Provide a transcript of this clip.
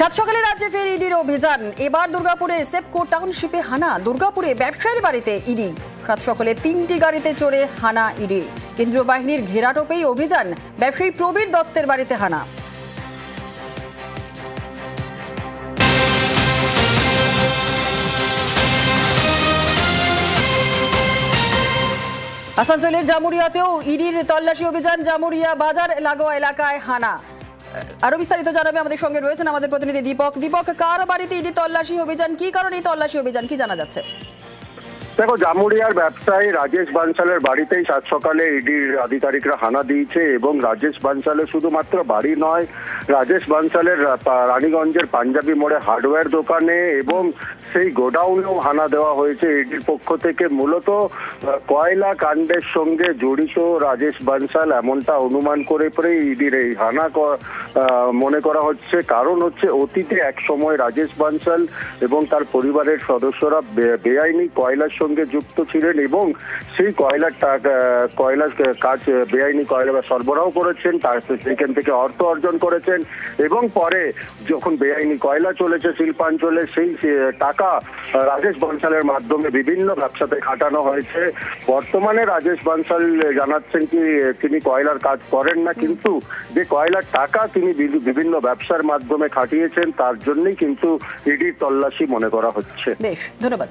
সাত সকালে রাজ্যে ফের ইডির অভিযান। এবার দুর্গাপুরের সেপকো টাউনশিপে হানা। দুর্গাপুরে ব্যবসায়ীর বাড়িতে ইডি। সাত সকালে তিনটি গাড়িতে চড়ে হানা ইডি। কেন্দ্রীয় বাহিনীর ঘেরাটোপেই অভিযান। ব্যবসায়ী প্রবীর দত্তের বাড়িতে হানা। আসানসোলের জামুরিয়াতেও ইডির তল্লাশি অভিযান। জামুরিয়া বাজার লাগোয়া এলাকায় হানা। আরও বিস্তারিত জানাবে আমাদের সঙ্গে রয়েছেন আমাদের প্রতিনিধি দীপক। দীপক, কার বাড়িতে ইডি তল্লাশি অভিযান? কি কারণে এই তল্লাশি অভিযান? কি জানা যাচ্ছে? দেখো জামুরিয়ার ব্যবসায়ী রাজেশ বানসালের বাড়িতেই সাত সকালে ইডির আধিকারিকরা হানা দিয়েছে এবং রাজেশ বানসালের শুধুমাত্র বাড়ি নয়, রাজেশ বানসালের রানীগঞ্জের পাঞ্জাবি মোড়ে হার্ডওয়্যার দোকানে এবং সেই গোডাউনেও হানা দেওয়া হয়েছে। ইডির পক্ষ থেকে মূলত কয়লা কাণ্ডের সঙ্গে জড়িত রাজেশ বানসাল এমনটা অনুমান করে পরে ইডির এই হানা মনে করা হচ্ছে। কারণ হচ্ছে, অতীতে এক সময় রাজেশ বানসাল এবং তার পরিবারের সদস্যরা বেআইনি কয়লার সঙ্গে যুক্ত ছিলেন এবং সেই কয়লার কয়লার কাজ, বেআইনি কয়লা সরবরাহ করেছেন, তার সেখান থেকে অর্থ অর্জন করেছেন এবং পরে যখন বেআইনি কয়লা চলেছে, শিল্পাঞ্চলে সেই টাকা রাজেশ বনসালের মাধ্যমে বিভিন্ন ব্যবসাতে খাটানো হয়েছে। বর্তমানে রাজেশ বনসাল জানাচ্ছেন কি, তিনি কয়লার কাজ করেন না, কিন্তু যে কয়লার টাকা তিনি বিভিন্ন ব্যবসার মাধ্যমে খাটিয়েছেন, তার জন্যই কিন্তু ইডির তল্লাশি মনে করা হচ্ছে। বেশ, ধন্যবাদ।